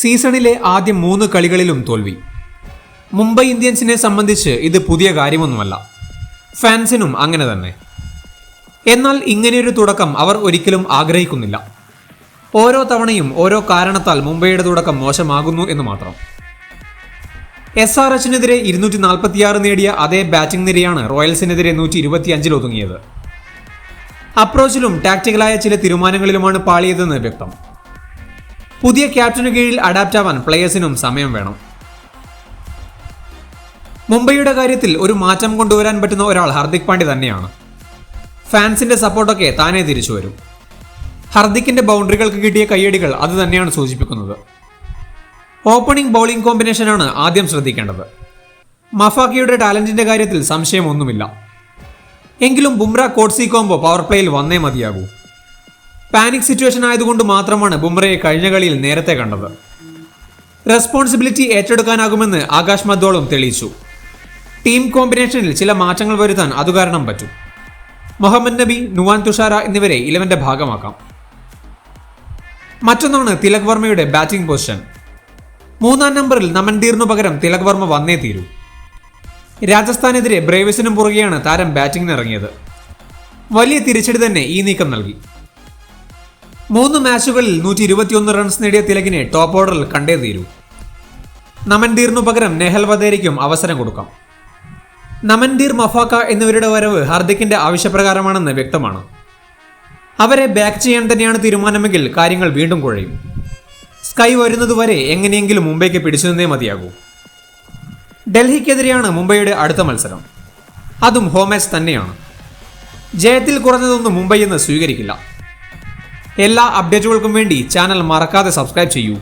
സീസണിലെ ആദ്യ മൂന്ന് കളികളിലും തോൽവി. മുംബൈ ഇന്ത്യൻസിനെ സംബന്ധിച്ച് ഇത് പുതിയ കാര്യമൊന്നുമല്ല. ഫാൻസിനും അങ്ങനെ തന്നെ. എന്നാൽ ഇങ്ങനെയൊരു തുടക്കം അവർ ഒരിക്കലും ആഗ്രഹിക്കുന്നില്ല. ഓരോ തവണയും ഓരോ കാരണത്താൽ മുംബൈയുടെ തുടക്കം മോശമാകുന്നു എന്ന് മാത്രം. എസ് ആർ എച്ചിനെതിരെ ഇരുന്നൂറ്റി നാൽപ്പത്തിയാറ് നേടിയ അതേ ബാറ്റിംഗ് നിരയാണ് റോയൽസിനെതിരെ നൂറ്റി ഇരുപത്തിയഞ്ചിൽ ഒതുങ്ങിയത്. അപ്രോച്ചിലും ടാക്റ്റിക്കലായ ചില തീരുമാനങ്ങളിലുമാണ് പാളിയതെന്ന് വ്യക്തം. പുതിയ ക്യാപ്റ്റന് കീഴിൽ അഡാപ്റ്റ് ആവാൻ പ്ലേയേഴ്സിനും സമയം വേണം. മുംബൈയുടെ കാര്യത്തിൽ ഒരു മാറ്റം കൊണ്ടുവരാൻ പറ്റുന്ന ഒരാൾ ഹർദിക് പാണ്ഡ്യ തന്നെയാണ്. ഫാൻസിന്റെ സപ്പോർട്ടൊക്കെ താനേ തിരിച്ചു വരും. ഹർദിക്കിന്റെ ബൗണ്ടറികൾക്ക് കിട്ടിയ കയ്യടികൾ അത് തന്നെയാണ് സൂചിപ്പിക്കുന്നത്. ഓപ്പണിംഗ് ബൗളിംഗ് കോമ്പിനേഷനാണ് ആദ്യം ശ്രദ്ധിക്കേണ്ടത്. മഫാക്കിയുടെ ടാലന്റിന്റെ കാര്യത്തിൽ സംശയമൊന്നുമില്ല. എങ്കിലും ബുംറ കോട്സി കോംബോ പവർ പ്ലേയിൽ വന്നേ മതിയാകൂ. പാനിക് സിറ്റുവേഷൻ ആയതുകൊണ്ട് മാത്രമാണ് ബുംറയെ കഴിഞ്ഞ കളിയിൽ നേരത്തെ കണ്ടത്. റെസ്പോൺസിബിലിറ്റി ഏറ്റെടുക്കാനാകുമെന്ന് ആകാശ് മദ്ദോളും തെളിയിച്ചു. ടീം കോമ്പിനേഷനിൽ ചില മാറ്റങ്ങൾ വരുത്താൻ അതു കാരണം പറ്റും. മുഹമ്മദ് നബി നുവാൻ തുഷാര എന്നിവരെ ഇലവന്റെ ഭാഗമാക്കാം. മറ്റൊന്നാണ് തിലക് വർമ്മയുടെ ബാറ്റിംഗ് പൊസിഷൻ മൂന്നാം നമ്പറിൽ നമൻദീറിനു പകരം തിലക് വർമ്മ വന്നേ തീരൂ. രാജസ്ഥാനെതിരെ ബ്രേവസിനും പുറകെയാണ് താരം ബാറ്റിംഗിനിറങ്ങിയത് വലിയ തിരിച്ചടി തന്നെ ഈ നീക്കം നൽകി. മൂന്ന് മാച്ചുകളിൽ നൂറ്റി ഇരുപത്തിയൊന്ന് റൺസ് നേടിയ തിലകിനെ ടോപ്പ് ഓർഡറിൽ കണ്ടേ തീരൂ. നമൻദീറിനു പകരം നെഹൽ വധേരയ്ക്കും അവസരം കൊടുക്കാം. നമൻദീർ മഫാക്ക എന്നിവരുടെ വരവ് ഹാർദിക്കിന്റെ ആവശ്യപ്രകാരമാണെന്ന് വ്യക്തമാണ്. അവരെ ബാക്ക് ചെയ്യാൻ തന്നെയാണ് തീരുമാനമെങ്കിൽ കാര്യങ്ങൾ വീണ്ടും കുഴയും. സ്കൈ വരുന്നതുവരെ എങ്ങനെയെങ്കിലും മുംബൈക്ക് പിടിച്ചു നിന്നേ മതിയാകൂ. ഡൽഹിക്കെതിരെയാണ് മുംബൈയുടെ അടുത്ത മത്സരം. അതും ഹോം തന്നെയാണ്. ജയത്തിൽ കുറഞ്ഞതൊന്നും മുംബൈ എന്ന് സ്വീകരിക്കില്ല. എല്ലാ അപ്ഡേറ്റുകൾക്കും വേണ്ടി ചാനൽ മറക്കാതെ സബ്സ്ക്രൈബ് ചെയ്യൂ.